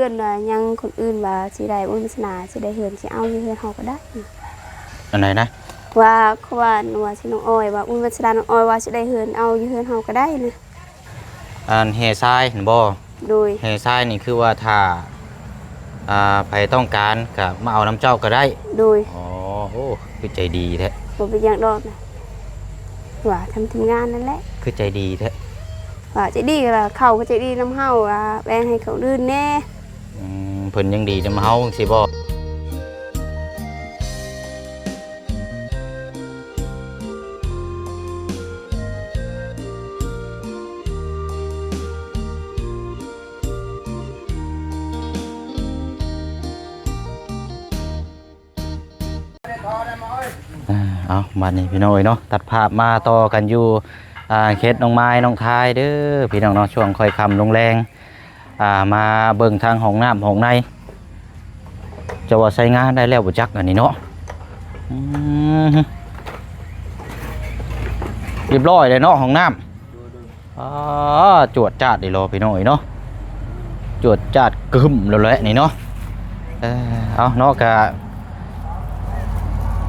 เพื่อนว่ายังคนอื่นว่าสิได้บุญวาสนาสิได้เฮือนสิเอาอยู่เฮือนเฮาก็ได้ อันไหนนะว่าเขาว่าหนูว่าสิน้องอ้อยว่าบุญวาสนาน้องอ้อยว่าสิได้เฮือนเอาอยู่เฮือนเฮาก็ได้นะอันเฮทรายเห็นบ่โดยเฮทรายนี่คือว่าถ้าอ่าใครต้องการก็มาเอาน้ำเจ้าก็ได้โดยอ๋อโอ้คือใจดีแท้บ่เป็นอย่างดอกนะว่าทำทีมงานนั่นแหละคือใจดีแท้ว่าใจดีก็ล่ะเขาก็ใจดีนํเฮาว่าแบ่งให้เขาอื่นแน่ อืมเพิ่นยังดีจะมาเฮาสิบ่อ่เอาบัดนี้พี่น้อยเนาะตัดภาพมาต่อกันอยู่อ่าเขตน้องไม้น้องทายเด้อพี่น้องเนาะช่วงค่อยคำลงแรง อ่ามาเบิ่งทางห้องน้ำห้องในจะว่าใช้งานได้แล้วบ่จักอันนี้เนาะเรียบร้อยเลยเนาะห้องน้ำอ๋อจวดจาดดีรอพี่น้อยเนาะจวดจาดกึมแล้วแหละนี่เนาะเออเอาเนาะกะ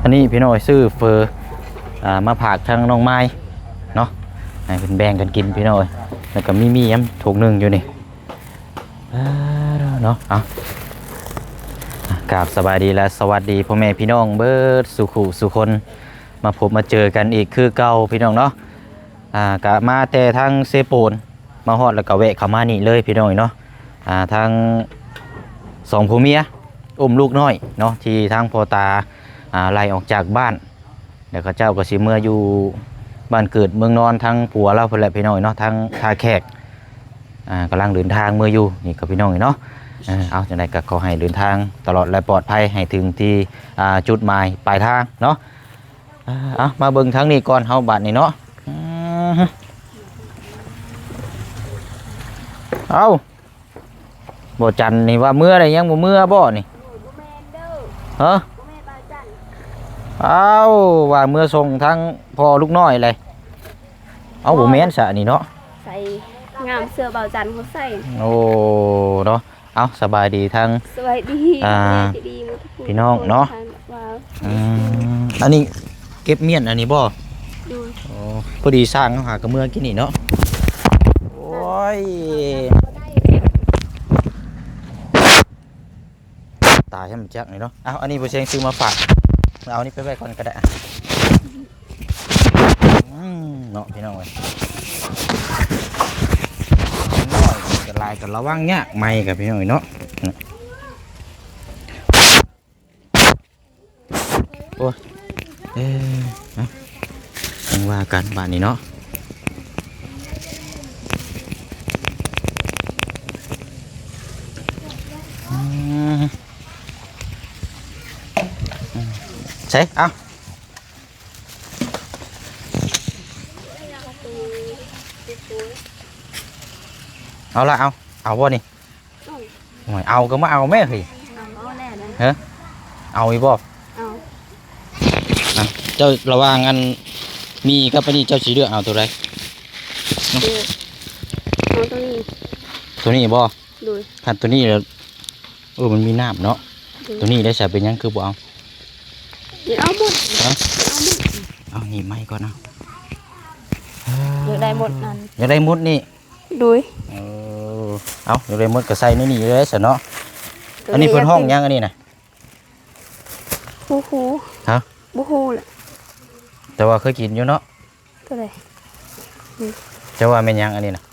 อันนี้พี่น้อยซื้อเฟอร์อ่ามาผากทางน้องไม้เนาะให้เป็นแบ่งกันกินพี่น้อยแล้วก็มีมีย้ำถุงหนึ่งอยู่นี่ เนาะอะกราบสบายดีและสวัสดีพ่อแม่พี่น้องเบิดสุขุสุคนมาพบมาเจอกันอีกคือเก่าพี่น้องเนาะอ่ากะมาแต่ทางเซโปนมาฮอดแล้วก็แวะเข้ามานี่เลยพี่น้อยเนาะอ่าทางสองผัวเมียอุ้มลูกน้อยเนาะที่ทางพ่อตาอ่าไล่ออกจากบ้านเดี๋ยวเขาเจ้าก็สิเมื่ออยู่บ้านเกิดเมืองนอนทั้งผัวเราเพื่อนแหละพี่น้อยเนาะทั้งทาแขก อ่ากำลังเดินทางเมื่ออยู่นี่กับพี่น้อยเนาะเอาจังไดก็ขอให้เดินทางตลอดและปลอดภัยให้ถึงที่จุดหมายปลายทางเนาะเอามาเบิ่งทางนี้ก่อนเฮาบัดนี้เนาะเอาบ่จันนี่ว่าเมื่อไรยังบ่เมื่อบ่นี่ฮะเอาว่าเมื่อส่งทั้งพ่อลูกน้อยเลยเอาบ่แม่นซะนี่เนาะใส่ งามเสื้อเบาจันเขาใส่โอ้เนาะเอาสบายดีทั้ง สวัสดีอ่าใจดีหมดทุกคพี่น้องเนาะ ว้าวอืมอันนี้เก็บเมียนอันนี้บ่ดูโอ้พอดีสร้างเขาหากระเมือกินนี่เนาะโอ้ยตายให้มันจักนี่เนาะเอาอันนี้บ่เชียงซื้อมาฝากเอาอันนี้ไปไว้ก่อนก็ได้อะอืมเนาะพี่น้องเอ้ย น้อยกัน ลายกันระวังยากไม่กับพี่น้อยเนาะโอ้เอ้ยนะยังว่ากันบ้านนี้เนาะใช่เอา เอาละเอาเอาบ่นี่โอ้ยเอาก็มาเอาแม่เฮ้ยเอาเอาแน่นะเอาอีบ่เอาเจ้าระหว่างอันมีกับอันนี้เจ้าสีเลือกเอาตัวใดเดี๋ยวเอาตัวนี้ตัวนี้บ่ดูคันตัวนี้แล้วเออมันมีน้ำเนาะตัวนี้ได้ใส่เป็นหยังคือบ่เอาเดี๋ยวเอาหมดฮะเอาหมดเอานี่ไม่ก่อนเอาอยากได้หมดนั่นอยากได้มุดนี่ดูเออ เอาอยากได้มุดก็ใส่ในนี่เลยซะเนาะอันนี้เพิ่นห้องหยังอันนี้น่ะบูฮูฮะบูฮูแหละแต่ว่าเคยกินอยู่เนาะตัวไหนแต่ว่าแม่นหยังอันนี้น่ะ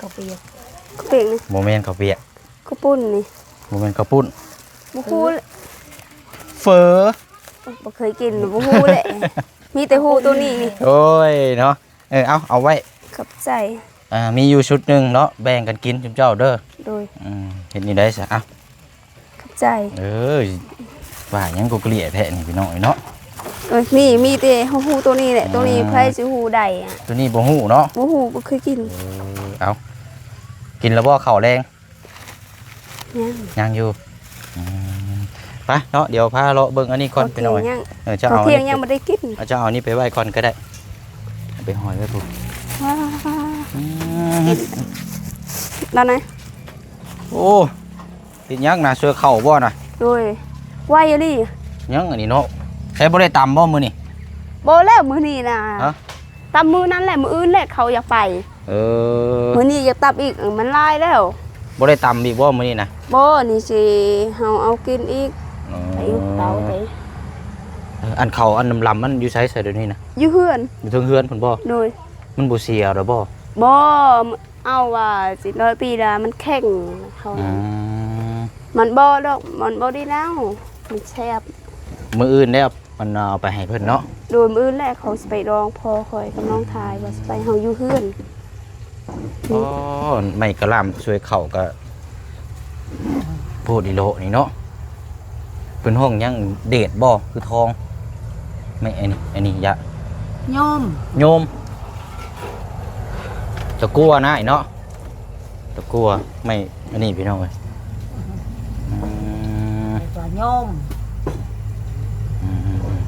กาเปียกกาเปียกนี่บ่แม่นข้าวเปียกกาปุ้นนี่บ่แม่นข้าวปุ้นบูฮูแหละเฟอบ่เคยกินบูฮูแหละมีแต่ฮูตัวนี้นี่โอ้ยเนาะ เออเอาเอาไว้ขับใจอ่ามีอยู่ชุดหนึงเนาะแบ่งกันกินจุมเจ้าเด้อโดยอืมเห็นนี่ได้ซะอะขับใจเอ้ยว่าหยังกูเกลียแท้นี่พี่น้อยเนาะเอ้ยมีมีแต่ฮูฮูตัวนี้แหละตัวนี้อืมไผสิฮูได้อะตัวนี้บ่ฮู้เนาะบูฮูบ่เคยกินเออเอากินแล้วบ่ข้าวแรงยังยังอยู่อืมไปเนาะเดี๋ยวพาเลาะเบิ่งอันนี้ก่อนข้าวไปหน่อยเที่ยงยังเออจะข้าวเอาอันเที่ยงนี้ยังบ่ได้กินเอาจะเอาอันนี้ไปไว้ก่อนก็ได้เอา ไปหอยไว้ปุ๊บว้าอืมกินแล้วนะโอ้เป็นยังนะเสื้อเข่าบ่น่ะโดยไหวอยู่ดิยังอันนี้เนาะใช้บ่ได้ตำบ่มื้อนี่โบแล้วมือนี้นะฮะตำมือนั้นแหละมืออื่นแหละเขาอยากไป เออมือนี้อยากตับอีกเออมันลายแล้วบ่ได้ตำอีกบ่มื้อนี้นะโบนี่สิเฮาเอากินอีกอ๋อไปอยู่เตาไปเอออันเข่าอันลำๆมันอยู่ไสใส่เดี๋ยวนี้นะอยู่เฮือนอยู่เทิงเฮือนพุ่นบ่โดยมันบ่เสียดอกบ่โบเอาว่าสิร้อยปีละมันแข็งเขาอืนะมมันบ่ดอกมันบ่ได้แล้วมันแซ่บมื้ออื่นแล้วมันเอาไปให้เพิ่นเนาะโดยมืออื่นแหละเขาสิไปรองพอคอยกับน้องทายว่าสิไปเฮาอยู่เฮือนอ๋อไม่กระหลำช่วยเข่าก็โพดอีโลนี่เนาะเป็นห้องยังเดดบ่คือทอง ไม่อันนี้อันนี้ยะโยมโยมตะกัวนะไอ้เนาะตะกัวไม่อันนี้พี่น้องเอ้ยอืมตัวโยมอืมอืมอืม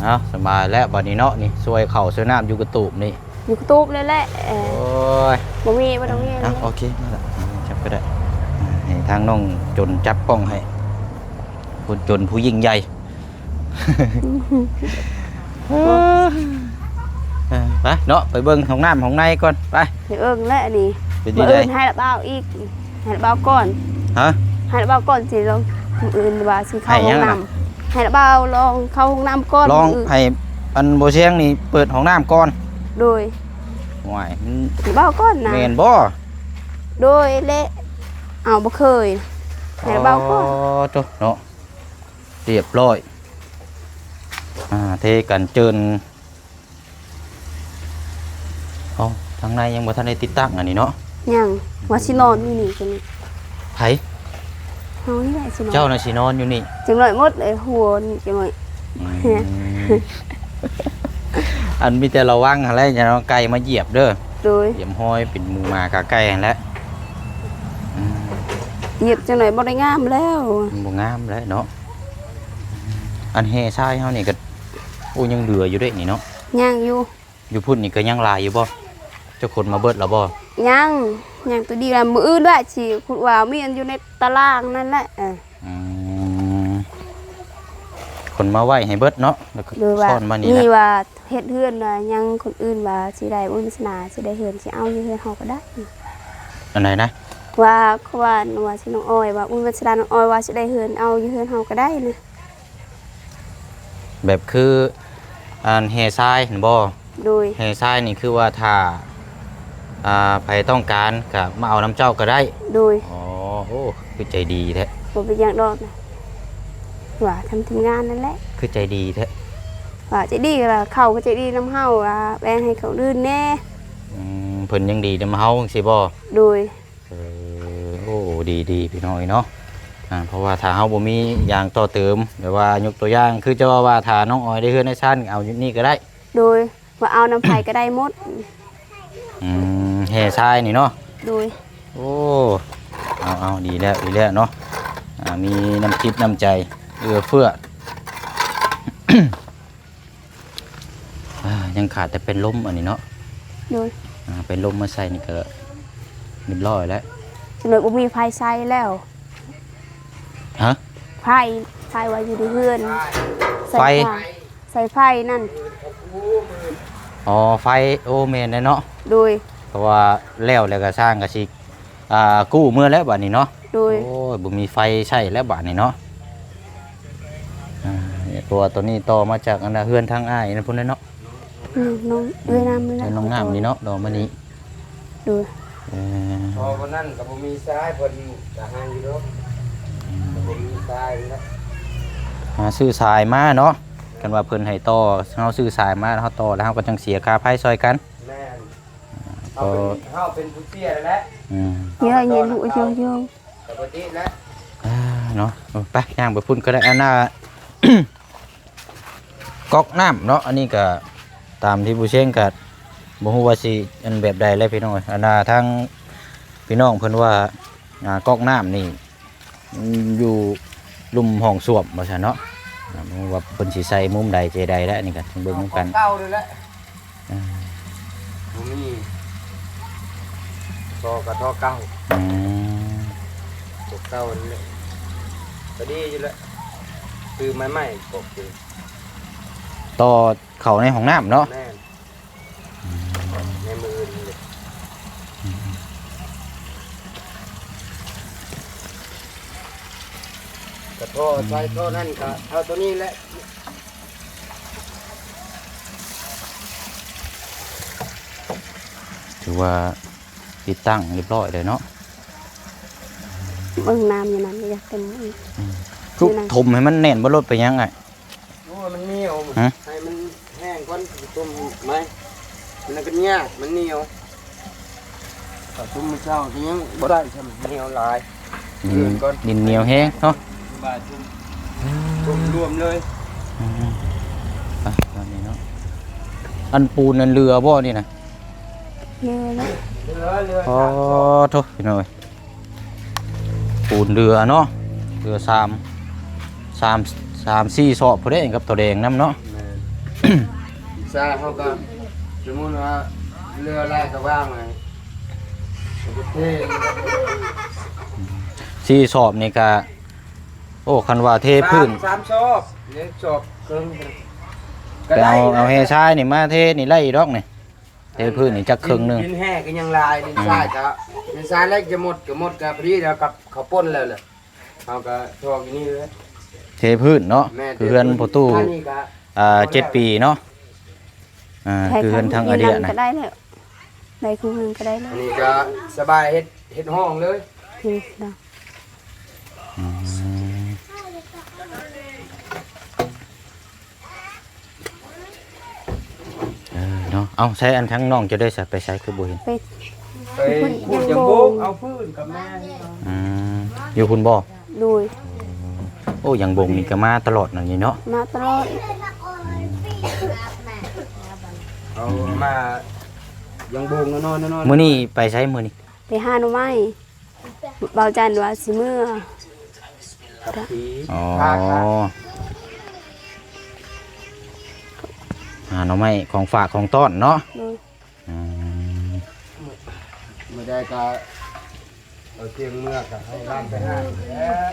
เอาสบายแล้วบัดนี้เนาะนี่ช่วยเข่าช่วยน้ำอยู่กระตูบนี่อยู่กระตูบเลยแหละเอโออ้ยบ่มีบ่ต้องมีอะโอเคนั่นแหละจับก็ได้อ่าให้ทางน้องจนจับกล้องให้ผู้จนผู้ยิ่งใหญ่เออ ไปเนาะไปเบิ่งของน้ำของในก่อนไปเดี๋ยวเอิ้งและนี่เป็นมื้ดีอได้อื่นให้ละเบ้าอีกให้ละเบ้าก่อนฮะให้ละเบ้าก่อนสิลองมื้ออื่นว่าสิเข้าให้ห้ยัองงน่ะน้ำให้ละเบ้าลองเข้าห้องน้ำก่อนลองมื้ออื่นให้อันโบเชียงนี่เปิดของน้ำก่อนโดยห่วยมันให้เบ้าก่อนนะแมนบ่โดยเละเอาบ่เคยให้ละเบ้าก่อนจบเนาะเรียบร้อยอ่า เทกันเจินเอาทางในยังบ่ทันได้ติดตั้งอันนี้เนาะยังว่าสินอนอยู่นี่จังนี้ไผเฮานี่แหละสินอนเจ้าน่ะสินอนอยู่นี่จังหน่อยหมดเลยหัวนี่จังหน่อยอืมอันมีแต่ระวังอะไรอย่าเอาไก่มาเหยียบเด้อโดยเหยียบห้อยเป็นหมูหมากาไก่หั่นแหล้วเหยียบจังหน่อยบ่ได้งามแล้วมันบ่งามแล้วเนาะอันเฮทรายเฮานี่ก็โอ้ยังเหลืออยู่เด้นี่เนาะยังอยู่อยู่พุ่นนี่ก็ยังหลายอยู่บ่เจ้าคนมาเบิดแล้วบ่ยังยังตัวดีละมืออื่นด้วยสิคุณว่ามีอันอยู่ในตารางนั่นแหละเอออืมคนมาไหวให้เบิดเนาะแล้วก็โดยว่าซ่อนมานี่นี่นะว่าเฮ็ดเฮือนว่ายังคนอื่นว่าสิได้บุญศาสนาสิได้เฮือนสิเอาอยู่เฮือนเฮาก็ได้ อันไหนนะว่าเขาว่าว่าสิน้องอ้อยว่าบุญศาสนาน้องอ้อยว่าสิได้เฮือนเอาอยู่เฮือนเฮาก็ได้นะแบบคือ อันเฮทรายเห็นบ่โดยเฮทรายนี่คือว่าถ้าอ่าใครต้องการก็มาเอาน้ำเจ้าก็ได้โดยอ๋อโอ้คือใจดีแท้บ่เป็นหยังดอกนะว่าทำทีมงานนั่นแหละคือใจดีแท้ว่าใจดีก็ว่าเขาก็ใจดีนํเฮาว่าแบ่งให้เขาอื่นแน่อืมเพิ่นยังดีนำเฮาจังซี่บ่โดย เออโอ้ดีดีพี่น้อยเนาะ อ่าเพราะว่าถ้าเฮาบ่มีอย่างต่อเติมแบบว่ายกตัวอย่างคือจะว่าว่าถ้าน้องออยได้เฮือนได้ชั้นเอาอยู่นี่ก็ได้ โดยว่าเอาน้ำไผ่ก็ได้หมด อืมแห่ทรายนี่เนาะโดย โอ้เอาเอาดีแล้วดีแล้วเนาะอ่ามีน้ำจิตน้ำใจเอื้อเฟื้อ อ่ายังขาดแต่เป็นลมอันนี้เนาะโดยอ่าเป็นลมมาใส่นี่ก็เรียบร้อยแล้วจังเลยบ่มีไฟใช้แล้ว ฮะไฟไฟไว้อยู่ในเฮือนใส่ไฟใส่ไฟนั่น อ๋อไฟโอเมนเลยเนาะโดย เพราะว่าแล้วแล้วก็สร้างก็สิอ่ากู้เมื่อแล้วบัดนี้เนาะโดยโอ้ยบ่มีไฟใช้แล้วบัดนี้เนาะอ่าเนี่ยตัวตัวนี้ต่อมาจากอันน่ะเฮือนทางอ้ายนั่นพุ่นเนาะอืมน้องเอ้ยน้ำนี่แหละไอ้น้องงามนี่เนาะดอกมะนี้โดยเออพอวันนั้นกับผมมีซ้ายเพิ่นจะหางอยู่รบผ มมีซ้ายนะหาซื้อสายมาเนาะกันว่าเพิ่นให้ต่อเฮาซื้อสายมาแล้วเฮาต่อแล้วเฮาก็จังเสียค่าไฟซอยกันแม่นเขาเป็นเขาเป็นผู้เตี้ยแล้วแหละอืมเยอะเย็นหูเยอะเยอะปกติแล้วอ่าเนาะเอาไปย่างไปพุ่นก็ได้อันน่ะ ก๊อกน้ำเนาะอันนี้ก็ตามที่ผู้เชี่ยงก็บ่ฮู้ว่าสิอันแบบใดเลยพี่น้องอันน่ะทางพี่น้องเพิ่นว่าอ่าก๊อกน้ำนี่มันอยู่ ลุ่มห้องส้วมว่าซั่นเนาะอ่าบ่รู้ว่าเพิ่นสิใส่มุมใดเจใดแล้วอันนี่ก็ต้องเบิ่งนำกันเก่าเลยแหละผมมีทอกระทอเก้าอืมตกเก้านี่แหละก็ดีอยู่แล้วคือไม้ใหม่ปกคือต่อเขาในห้องน้ำเนาะแน่นในมือนี่เลยกระ ทอใช้ท่อนั่นก็เท่าตัวนี้แหละถือว่าติดตั้งเรียบร้อยเลยเนาะเบิ่งน้ำอยู่นั้นอยากเต็มอีกทุกนี่นะถมให้มันแน่นบ่ลดไปยังไงโอ้ยมันเหนียวฮะให้มันแห้งก่อนต้มไหมมันก็ยากมันเหนียวถ้าต้มมื้อเช้าก็ยังบ่ได้ใช่ไหมเหนียวหลายดิเดืนอนก่อนดินเหนียวแห้งเนาะ บาทต้มต้มรวมเลยอืมไปตอนนี้เนาะอันปูนอันเรือบ่นี่นะเยอะเหลือเหลืออ๋อโทษพี่น้อยปูนเรือเนาะเรือสามสามสามสี่ศอกพอได้กับตัวแดงน้ำเนาะซาเขาก็สมมุติว่าเรือแรกก็ว่างไงมันก็เท่สี่ศอกนี่ก็ โอ้คันว่าเทพื้นสามสามชอบเนี่ยชอบเครื่องก็ไปได้เอานะเอาเฮชายนี่มาเทนี่ไล่ดอกนี่เทพื้นนี่จักครึ่งหนึงดินแห้งก็ยังลายดินทรายก็ดินทรายเล็กจะหมดก็หมดกับพอดีแล้วกับเขาวป้นแล้วแหละเขาก็ทอกอย่างนี้เลยเทพื้นเนาะแม่คือเฮือนประตูท่านี่ก็อ่าเจ็ดปีเนาะอ่าใครคือเฮือนทางอาเดียนั่นะก็ได้แล้วได้คือมันก็ได้แล้อัวนนี้ก็สบายเฮ็ดเฮ็ดห้องเลยคือดอกอืม เออเนาะเอาใช้อันทั้งน้องจะได้ใส่ไปใช้คือบุญไปไปพูดจังโบกเอาฟืนกับแม่อืมอยู่คุณบ่โดยโอ้ยังบงนี่ก็มาตลอดนั่นนี่เนาะมาตลอดเอามายังโบงนอนๆนอนๆมื้อนี้ไปใช้มื้อนี้ไปหาหน่อไม้เบาจันว่าสิเมื่อ กับผีอ๋อพาค่ะหาหน่อไม้ของฝากของต้อนเนาะโดยอืมไม่ได้ก็เอาเตียงเมื่อกกับให้ร้านไปห้าแล้ว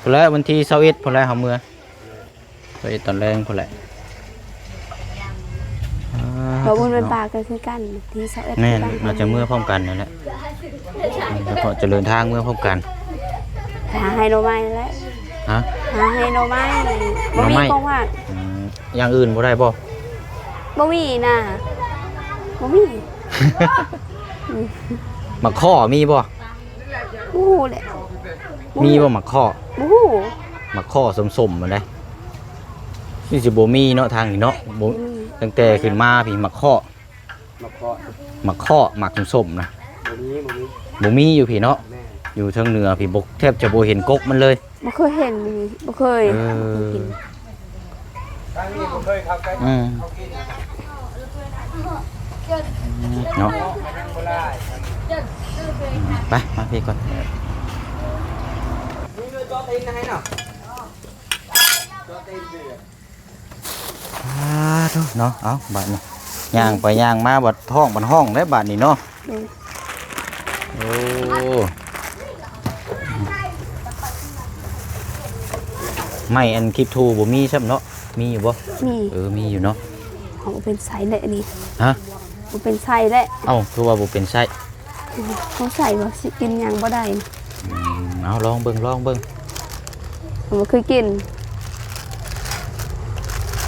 พุ่นแล้ววันที่21พุ่นแล้วเฮาเมื่อ21ตอนแรงพุ่นแหละอ่เพราะบุญเป็นปลาก็คือกันที่เสาเอ็ดแน่นคือกัเราจะเมื่อพร้อมกันนั่นแหละแล้วก็เจริญทางเมื่อพร้อมกันหาให้หน่อไม้นั่นแหละฮะ หาให้หน่อไม้หน่บ่อมีไม้ของว่างอืมอย่างอื่นบ่ได้บ่ บ่มีน่ะบ่มีมักข้อมีบ่ บ่ฮู้แหละมีบ่มักข้อบ่ฮู้ มักข้อสมๆมันได้ นี่สิบ่มีเนาะทางนี้เนาะบ่บ่มีตั้งแต่ขึ้นมาพี่มักข้อมาเคาะมักข้อมักสมๆนะบนนี้บนนี้บ่มีอยู่พี่เนาะแม่อยู่ทางเหนือพี่บ่แทบจะบ่เห็นกกมันเลย บ่เคยเห็นบ่เคยเออ กินทางนี้ผมเคยเข้าใกล้อืมเขากินเนาะไปนั่งบ่ได้ไป มาพี่ก่อนนี่ด้วยจอตีนนะให้เนาะจอตีนเดือดอ่า ทุเนาะเอาบัดนี้ย่างไปย่างมาบัดท้องบัดห้องได้บัดนี้เนาะโดยโอ้ไม่อันคลิปทูบ่มีซับเนาะมีอยู่บ่มีเออมีอยู่เนาะเขาบ่เป็นไสแหละนี่ฮะบ่เป็นไสแหละเอ้าคือว่าบ่เป็นไส้เขาใส่ว่าสิกินหยังบ่ได้อืมเอาลองเบิ่งลองเบิ่งผมบ่เคยกิน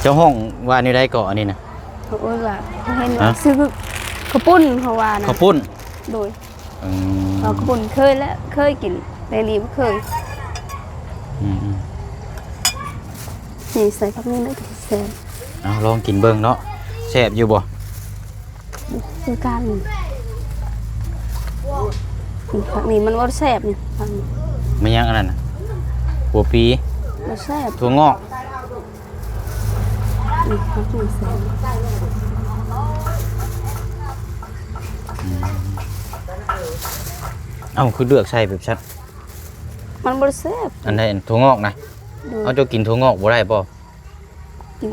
เจ้าห้องว่านี่ได้ก่ออันนี้นะ เขาโอ้ยว่าเขาเห็นว่าฮะ ซื้อข้าวปุ้นเขาว่านะข้าวปุ้นโดยอืมเราข้าวปุ้นเคยแล้วเคยกินแต่นี่บ่เคยอืมอืมนี่ใส่ผักนี่นึกแซ่บเอาลองกินเบิ่งเนาะแซ่บอยู่บ่คือกันนี่ผักนี่มันบ่แซ่บนี่ผักนี่ไม่ยังอันนั้นน่ะหัวปีบ่แซ่บถั่วงอก นี่ผักนี่แซ่บเอ้าคือเลือกใส่แบบชัด มันบ่แซ่บอันใดอันถั่วงอกนะโดเอายเจ้ากินถั่วงอกบ่ได้บ่กิน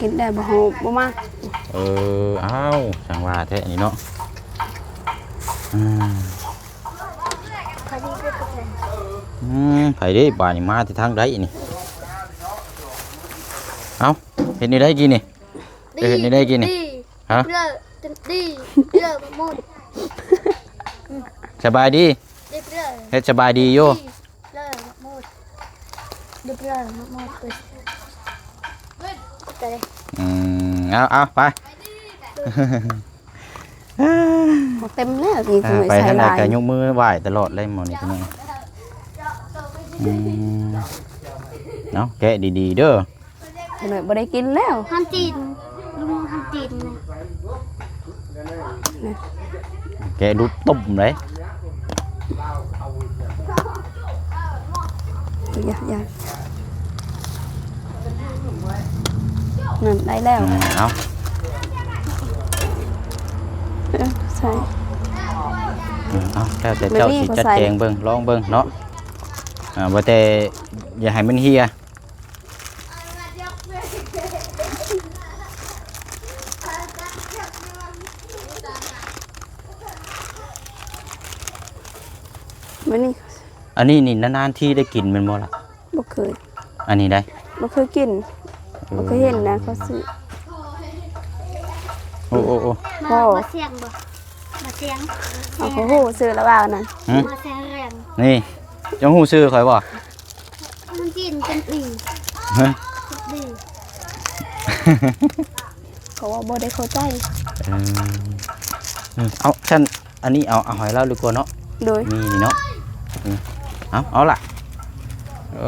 กินได้บ่เฮาบ่มากโเออเอ้าวสังว่าแท้นี่เนาะอืมพอดีก็ตกเลยอืมไผเด้บ้านนี่มาที่ทางใดนี่เอ้า เห็นนี่ได้กินนี่ เอ้ยนี่ได้กินนี่ ฮะ เลือดดีเลือดมะม่วงสบายดีดีเลือดเฮ็ดสบายดีอยู่เลือดมะม่วงดีเลือดมะม่วงไปแต่อืมเอาเอาไปเต็มแล้วนี่อ่าคือไปใส่ทางใดลายก็ยกมือไหว้ตลอดเลยหมอนี่พี่น้องอืมเนาะแกะดีๆเด้อ หน่อยบ่ได้กินแล้วฮันจีนลุงฮันจีนแกะดูต้มเลยอย่าอย่านั่นได้แล้วอืมเอาเออใส่อืมเอาแล้วแต่เจ้าไม่มีสิเขาจัดใส่แจงเบิ่งลองเบิ่งเนาะอ่าบ่แต่อย่าให้มันเฮีย มื้อนี้ อั นนี้นี่นานๆที่ได้กินแมันบ่ล่ะ บ่เคยอันนี้ได้บ่เคยกินบ่เคยเห็นนะเขาซื้อโอ้โอ้โอ้พ่อมาเสียงบ่มาเสียงเอาเขาฮู้ซื้อแล้วว่านั่นหึมาเสียงแรงนี่เจ้าฮู้ชื่อข่อยบ่ฮันจีนเป็นอีฮะดีเขาว่าบ่ได้เข้าใจเอออืมเอาฉันอันนี้เอาเอาหอยเล่าดีกว่าเนาะ โดยนี่นี่เนาะอืม เอาเอาล่ะเอ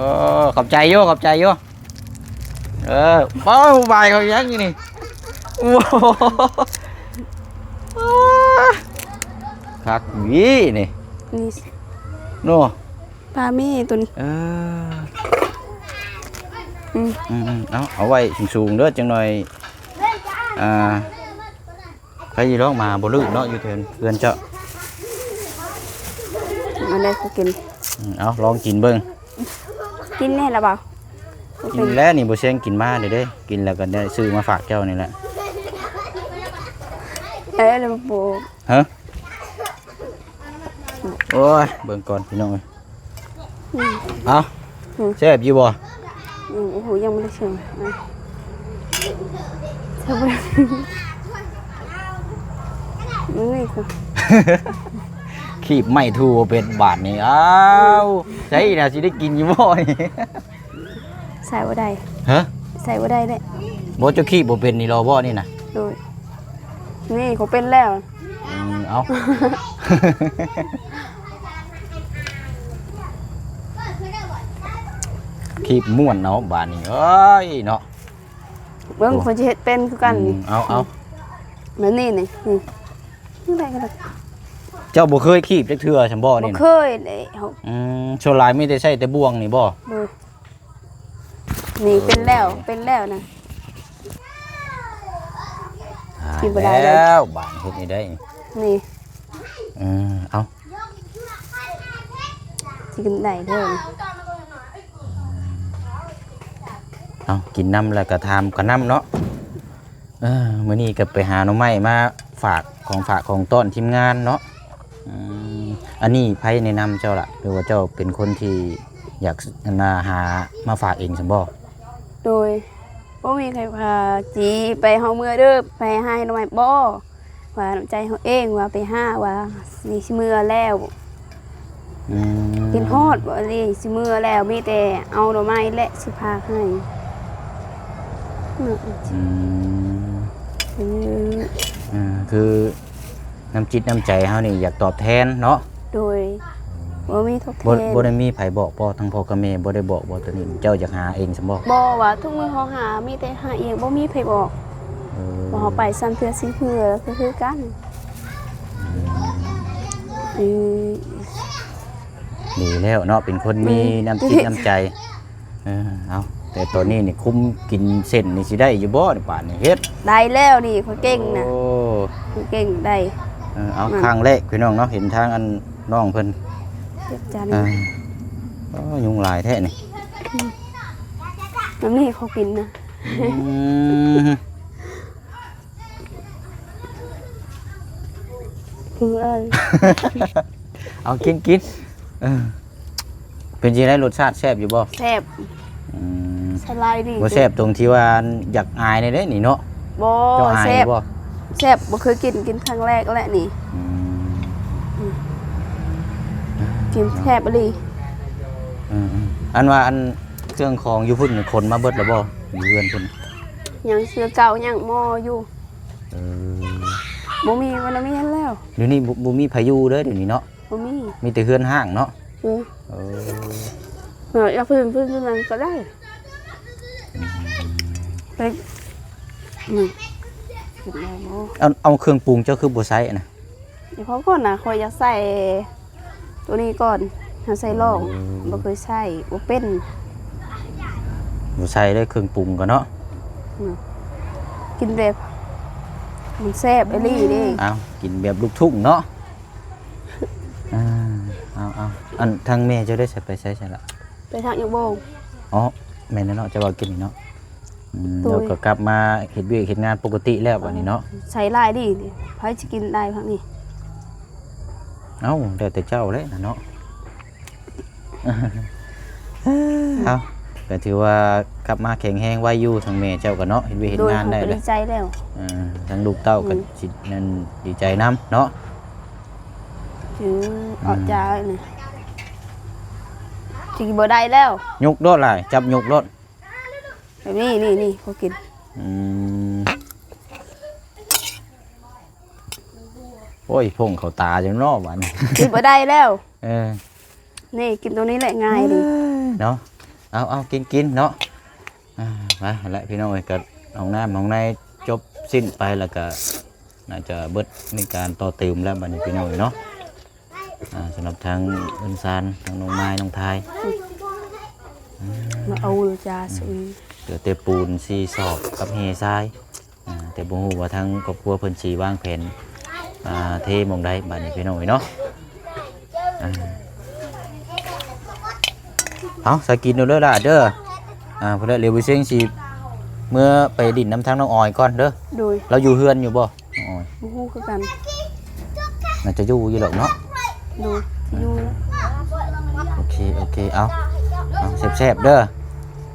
อขอบใจโยขอบใจโยเออเป้าบายเขายังอยู่นี่โอ้โหคักหวีนี่นี่โน่ปลาเม่ตัวนี้เอออืมอืมอืมเอาเอาไว้สูงๆเด้อจังหน่อยอ่าใครยี่ร้องมาบ่ลืมเนาะอยู่เทือนเพื่อนเจ้าอันนี้เขากินอืม เอาลองกินเบิ่งกินแน่ละเปล่าเขากิเป็นนแล้วนี่บ่เสียงกินมาเด้อเด้ กินแล้วก็ได้ซื้อมาฝากเจ้านี่แหละเอ้ยเลยบ่ฮะโอ้ยเบิ่งก่อนพี่น้องเอ้ยอืมเอาอืมแซ่บอยู่บ่อืมโอ้โหยังไม่ได้เชิงนะเธอบ่นี่คือ ขีบไม่ทูเป็นบาทนี่อ้าวใช่น่ะสิได้กินอยู่บ่นี่ใส่บ่ได้ฮะใส่บ่ได้เลยบ่เจ้าขีบบ่เป็นนี่รอบ่นี่นะดยนี่เขาเป็นแล้ว อืมเอา ขีบม่วนเนาะบาดนี้เอ้ยเนาะเบิ่งคนจะเฮ็ดเป็นคือกันอืนี่เอาเอาเหมือนนี่นี่นี่นี่อะไรกันล่ะ เจ้าบ่เคยขีบจักเทื่อซั่นบ่บ่นี่น่ะเคยเลยเขาอืมส่วนหลายมีแต่ใช้แต่บ่วงนี่บ่โดยนี่เป็นแล้วเป็นแล้วนะกินบ่ได้เลย แล้วบานเฮ็ดนี่ได้นี่นี่เออเอาสิกินได้เด้อเอากินน้ำแล้วก็ทำกับน้ำเนาะเออมื้อนี้ก็ไปหาหน่อไม้มาฝากของฝากของต้อนทีมงานเนาะ อืมอันนี้ไผแนะนำเจ้าล่ะหรือว่าเจ้าเป็นคนที่อยากนาหามาฝากเองซั่นบ่โดยบ่มีใครพาจีไปเฮาเมื่อเด้อไปให้หน่อยบ่ว่าน้ำใจเฮาเองว่าไปหาว่านี่สิเมื่อแล้วอืมกินฮอดบ่นี่สิเมื่อแล้วมีแต่เอาดอกไม้และสิพาให้น่ะอืมอืมอ่าคือ น้ำจิตน้ำใจเฮานี่อยากตอบแทนเนาะโดยบ่มีทดแทบ่นบ่ได้มีไผบอกบ่ทั้งพ่อกับแม่บ่ได้บอกบ่ตัวนี้เจ้าอยากหาเองซั่นบ่บ่ว่าทุกมื้อเฮาหามีแต่หาเองบ่มีไผบอกเออบ่เฮาไปซ้ำเทื่อสิเทื่อก็คือกันอือดีแล้วเนาะเป็นคนมีมีน้ำจิตน้ำใจเออเอาแต่ตัวนี้นี่คุมกินเส้นนี่สิได้อยู่บ่ในป่านนี่เฮ็ดได้แล้วนี่เขาเก่งนะโอ้เขาเก่งได้ เอาเอางแรกพี่น้องเนาะเห็นทางอันน้องเพิ่นก็ยุงหลายแท้นี่น้ำนี่เขากินนะคือเอ้ยเอากินกินเป็นยังไงรสชาติแซ่บอยู่บ่แซ่บอืมใส่ลายดิบ่แซ่บตรงที่ว่าอยากอายในเด้นี่เนาะบ่จ้าแซ่บบ่ แซ่บบ่เคยกินกินครั้งแรกแหละนี่อืมกินแซ่บอีหลีอืมอืมอันว่าอันเครื่องของอยู่พุ่นคนมาเบิดแล้วบ่อยู่เรือนพุ่นยังเสื้อเก่ายังหม้ออยู่เออบ่มีวันนั้นมีเห็นแล้วเดี๋ยวนี้บ่บ่มีพายุเด้อเดี๋ยวนี้เนาะบ่มีมีแต่เฮือนห้างเนาะเออเออเอออยากพื้นพื้นพื้นนั้นก็ได้ไป นี่กินได้บ่เอาเอาเครื่องปรุงเจ้าคือบ่ใส่นะเดี๋ยวเขาก่อนนะคอยอยากใส่ ตัวนี้ก่อนหาใส่ลองบ่เคยใส่บ่เป็นบ่ใส่เลยเครื่องปรุงก็เนาะกินแบบมันแซ่บอีหลีเด้เอากินแบบลูกทุ่งเนาะอ่าเอาเอาอันทางแม่เจ้าได้ใส่ไปใส่ใช่ละไปทางยกโบงอ๋อแม่นแล้วเนาะจะว่ากินนี่เนาะ อืมโดย แล้วก็กลับมาเฮ็ดเวียกเฮ็ดงานปกติแล้วบัดนี้เนาะใส่ลายดีนี่ไผสิกินได้พักนี้เอ้าแล้วแต่เจ้าเลยนะเนาะ เอาก็ถือว่ากลับมาแข็งแรงไวอยู่ทางแม่เจ้าก็เนาะเฮ็ดเวียกเฮ็ดโดยงานเขาได้ก็เลดียใจแล้วอ่าทั้งลูกเต้าก็อืม สินั่นดีใจนํเนาะถือออกจากนี่สิกินบ่ได้แล้ว ยกรถล่ะจับยกรถ แบบนี้นี่นี่เขากินอืมโอ้ยพงเขาตาจังเนอกวันกินบ่ได้แล้ว เออนี่กินตัวนี้แหละง่ายดีเนาะเอาเอากินกินเนาะอ่ามาแล้วพี่น้องเอ้ยก็ห้องน้ำห้องในจบสิ้นไปแล้วก็น่าจะเบิดในการต่อเติมแล้วบัดนี้พี่น้องเอ้ยเนาะอ่าสำหรับทางอึนซานทางน้องไม้น้องทายมาเอาจาสุย เหลือแต่ปูนซีสอบกับเฮทรายอ่าแต่บ่ฮู้ว่าทางครอบครัวเพิ่นสิวางแผนอ่าเทหมองใดบัดนี้พี่น้องเอ้ยเนาะอ่าเอาสกินเด้อล่ะเด้ออ่าเพิ่นได้เรียวไปเสียงสิเมื่อไปดินน้ำทางน้องออยก่อนเด้อโดยเราอยู่เฮือนอยู่บ่น้องออยบ่ฮู้คือกันน่าจะอยู่อยู่หรอกเนาะโดยที่อยู่โอเคโอเคเอาเอาแซ่บๆเด้อ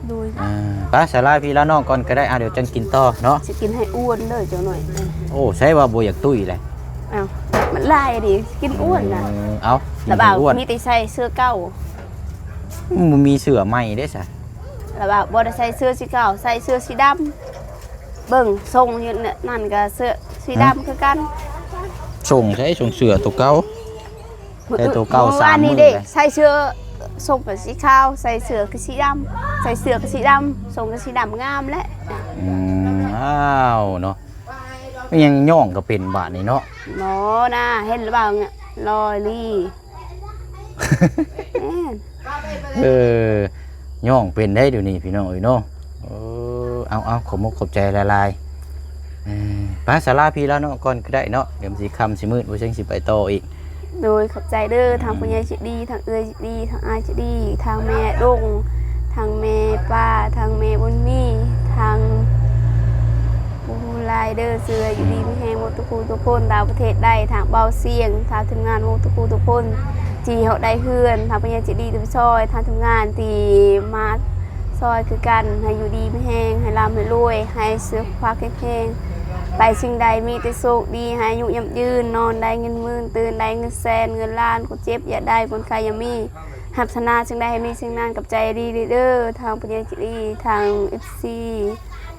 โดยอ่าไป้าสาลายพี่ละน้องก่อนก็ได้อะเดี๋ยวจังกินต่อเนาะสิกินให้อ้วนเด้อเจ้าหน่อยโอ้ใช่ว่าบ่อยากตุ้ยเลยอ้าวมันลายดิกินอ้วนน่ะเออเอากินระบ่าวอ้วนมีแต่ใส่เสื้อเก่ามันมีเสือใหม่เด้ซะระบ่าวบ่ได้ใส่เสื้อสีเก่าใส่เสื้อสีดำเบิ่งทรงอยู่เนี่ยนั่นก็เสื้อสีดำคือกันส่งใช้ส่งเสือตัวเก่าใส่ตัวเก่ามื่อสามวนี้มื้อเด้เลยใส่เสื้อ ทรงกับสีขาว ใส่เสื้อกับสีดำใส่เสื้อกับสีดำทรงกับสีดำงามแหละอืมอ้าวเนาะมันยังย่องก็เป็นบาทนี่เนาะหมอนะเห็นหรือเปล่าเนี่ยลอยลี่แม่นเออย่องเป็นได้เดี๋ยวนี้พี่น้องเอ้ยเนาะเออเอาเอาขอบมกขอบใจละลายเออไป้าสาลาพี่ละเนาะก่อนก็ได้เนาะเดี๋ยวมันสิค่ำสิมืดบ่จังสิไปต่ออีก โดยขอบใจเด้อทางผู้ใหญ่จิตดีทางเอื้อยจิตดีทางอาจิตดีทางแม่ดงทางแม่ป้าทางแม่บุญมีทางผู้ลายเด้อเสืออยู่ดีมีแหงมดทุกคูทุกคนดาวประเทศได้ทางเบาเสียงทางทีมงานมดทุกคูทุกคนจีเขาได้เฮือนทางผู้ใหญ่จิตดีทุกซอยทางทีมงานตีมาซอยคือกันให้อยู่ดีไม่แห้งให้รำให้รวยให้เสื้อผ้าแข็ง ไปสิ่งใดมีแต่โชคดีหายุย่ำยืน นอนได้เงินหมื่นตื่นได้เงินแสนเงินล้านคนเจ็บอย่าได้คนใครอย่ามีหับชนะสิ่งใดให้มีสิ่งนั้นกับใจดีเด้อทางปัญญาจิตดีทางเอฟซี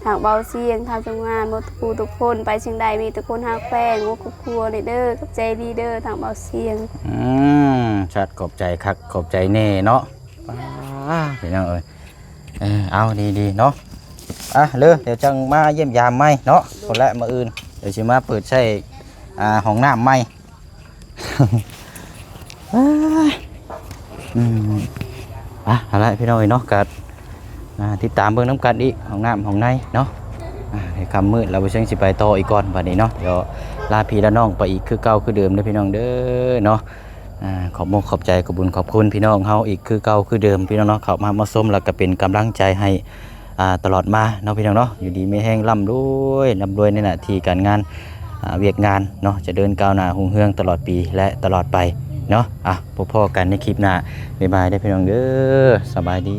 ทางเบาเสียงทางทำงานหมดทุกผู้ทุกคนไปสิ่งใดมีแต่คนหักแป้งงกครอบครัวเด้อกับใจดีเด้อทางเบาเสียงอืมชัดขอบใจคักขอบใจแน่เนาะป้าพี่น้องเอ้ยเออเอาดีดีๆเนาะ อะเลยเดี๋ยวจังมาเยี่ยมยามไหมเนาะคนละมาอื่น เดี๋ยวสิมาเปิดใช้อ่าห้องน้ำไหมอ้ายอืมอะเอาละพี่น้องเอ้ยเนาะกัดอ่าติดตามเบิ่งน้ำกันอีกห้องน้ำห้องในเนาะอ่าในคำมืดเราไปเชิงสิไปต่ออีกก่อนบัดนี้เนาะเดี๋ยวลาพี่และน้องไปอีกคือเก่าคือเดิมเด้อพี่น้องเด้อเนาะอ่าขอบมกขอบใจขอบบุญขอบคุณพี่น้องเฮาอีกคือเก่าคือเดิมพี่น้องเนาะเข้ามามาส้มแล้วก็เป็นกำลังใจให้ อ่าตลอดมาเนาะพี่น้องเนาะอยู่ดีไม่แห้งร่ำรวยร่ำรวยในหน้าที่การงานอ่าเวียกงานเนาะจะเดินก้าวหน้าหุ่งเฮืองตลอดปีและตลอดไปเนาะอะพบพ่อกันในคลิปหน้าบ๊ายบายได้อพี่น้องเด้อสบายดี